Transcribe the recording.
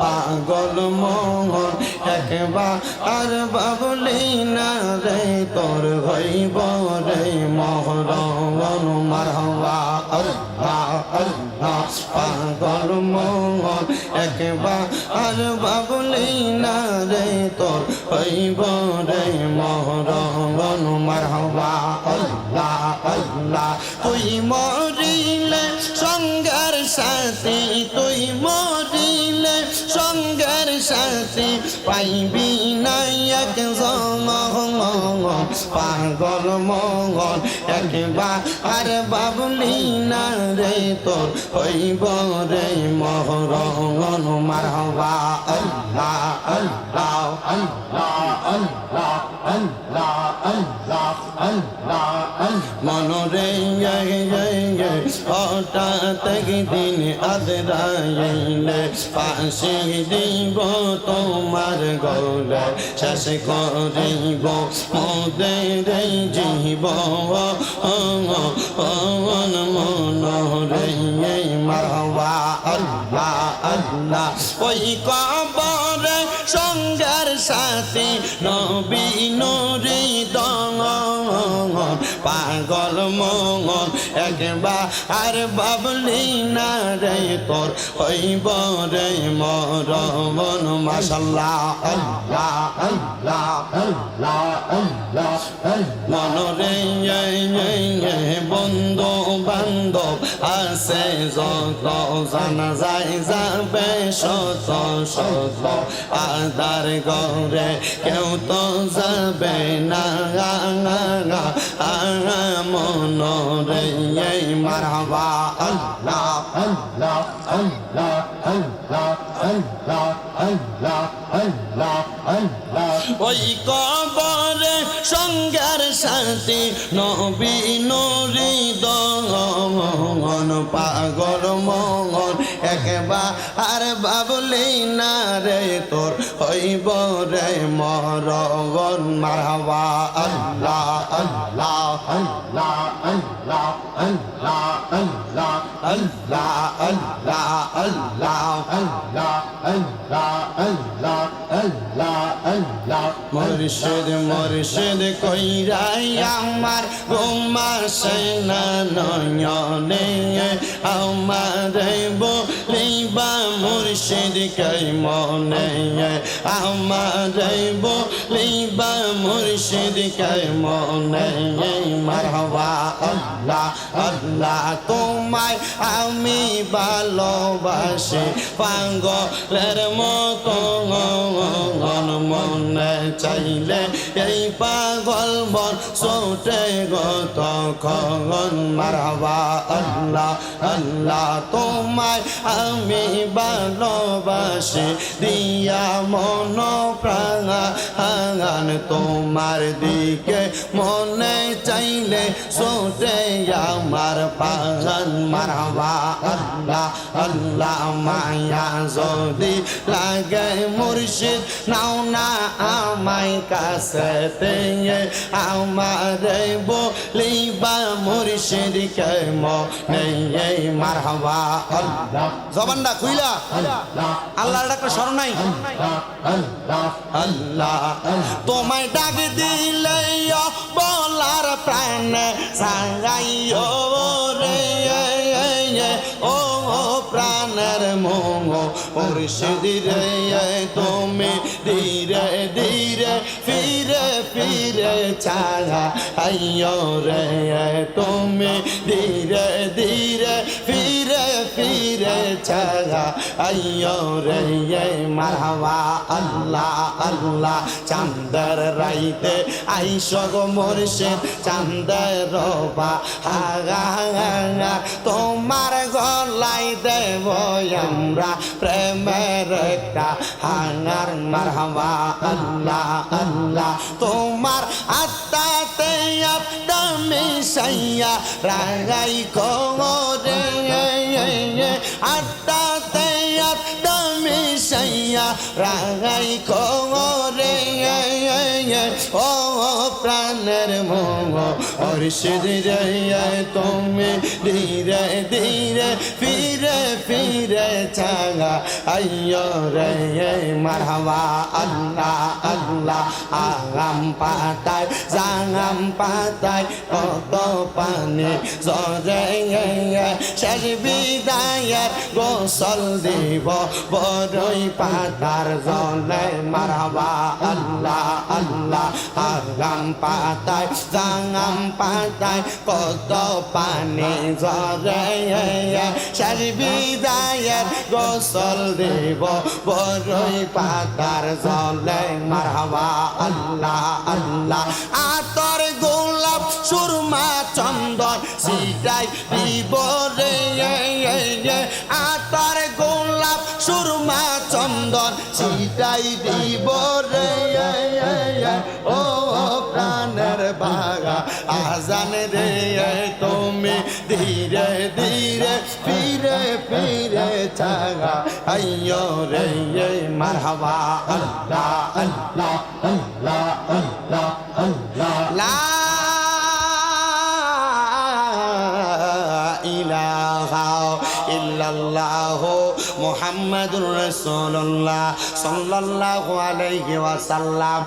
পাগল মোহন একবার আর বাবলি না রে, তোর হইব রে মহরণ মারহবা আল্লাহ আল্লাহ পাগল মোহন একবার আর বাবলি না রে, তোর হইব রে মহরণ মারহবা আল্লাহ আল্লাহ তুই মরিলে সঙ্গের সাথী পাইবি না এক পাগল মঙ্গল, একবার আর বাবলি না রে তোর, হইব রে মহর মারবা আল্লাহ আল্লাহ আল্লাহ আল্লাহ আল্লাহ। আদরাইলে পাশে দিব তোমার গৌলে শেষ করিব মোদের জীব মনরে মারবা আল্লাহ আল্লাহ। ওই কবরে সঙ্গের সাথে নবী নুরি পাগল মঙ্গল একবার বাবলি না রে তোর হইব রে মরমন। মাসাল্লাহ আল্লাহ আল্লাহ আল্লাহ আল্লাহ। মনরে বন্ধু বান্ধব যত জানা যায় যাবে শত শত আদার গরে কেউ তো যাবে না মনরে মারহাবা আল্লাহ আল্লাহ আল্লাহ আল্লাহ আল্লাহ আল্লাহ আল্লাহ আল্লাহ ওই কবরে সঙ্গের সাথে নবী নরি দন পাগল মঙ্গল একবার বাবলি না রে তোর হইব রে মরগন মারবা আল্লাহ আল্লাহ আল্লাহ। আল্লাহ আল্লাহ আল্লাহ আল্লাহ আল্লাহ আল্লাহ আল্লাহ আল্লাহ আল্লাহ আল্লাহ আল্লাহ মুর্শিদ মুর্শিদ কইরাই আমার গোমা সেনা নয়নে আমার বলিবা মুর্শিদ কই মনে আমার বলিবা মুর্শিদ কই মনে মারহাবা আল্লাহ আল্লাহ তোমায় আমি ভালোবাসি। পাঙ্গলের মতো মনে চাইলে এই পাগল মন সোটে গত খন মারহাবা আল্লাহ আল্লাহ তোমায় আমি ভালোবাসি, দিয়া মন প্রাণ আঙান তোমার দিকে। মনে চাইলে সোটে আমার পাগল মারহাবা আল্লাহ আল্লাহ মায়া যদি লাগে মুর্শিদ, নাও না কাছে আমার বলিবা মুর্শিদ কে মনে মারহাবা আল্লাহ। জবানটা খুইলা। আল্লাহর ডাকটা স্মরণ নাই? আল্লাহ তোমায় ডাক দিলে বলার প্রাণ সাঙ্গাইও রে ও প্রাণের মোহ মুর্শিদ রে তুমি ধীরে ধীরে ফিরে ফিরে ছাড়া আইয় রে তুমি ধীরে ধীরে ফিরে ye chaya ayyo re ye marhaba allah allah chandar raite aisho go murshid chandar roba haga haga তোমার গলাই দেব আমরা প্রেমের একটা হাঙার মারহাবা আল্লাহ আল্লাহ তোমার আত্ম সাথে আপনার মিশাইয়া রাগাই কোমরে আত্মাতে আপনার মিশাইয়া রাগাই কোমরে ও প্রাণের মোহ, অর্ষিদ রে তুমি ধীরে ধীরে ফিরে ফিরে চাঙা। আইয়ো রে মারহাবা, আল্লাহ আল্লাহ, আগাম পাতায়, জাগাম পাতায়, কত পানি জরে শেষ বিদায়ের গোসল দিব বড়ই পাতার জলে মারহাবা, আল্লাহ আল্লাহ। আগাম পাতায় জাগাম পাতায় কত পানি জরে শেষ বিদায়ের গোসল দিব বড়ই পাতার জলে মারহাবা, আল্লাহ আল্লাহ। আতর, গোলাপ, সুরমা, চন্দন সিটাই দিব রে আতর, গোলাপ, সুরমা, চন্দন সিটাই দিব রে। রে তুমি, ধীরে ধীরে, ফিরে ফিরে চাগা। আইয়ো রে মারহাবা, আল্লাহ আল্লাহ আল্লাহ আল্লাহ আল্লাহ। লা ইলাহা ইল্লাল্লাহ মুহাম্মাদুর রাসূলুল্লাহ সাল্লাল্লাহু আলাইহি ওয়াসাল্লাম।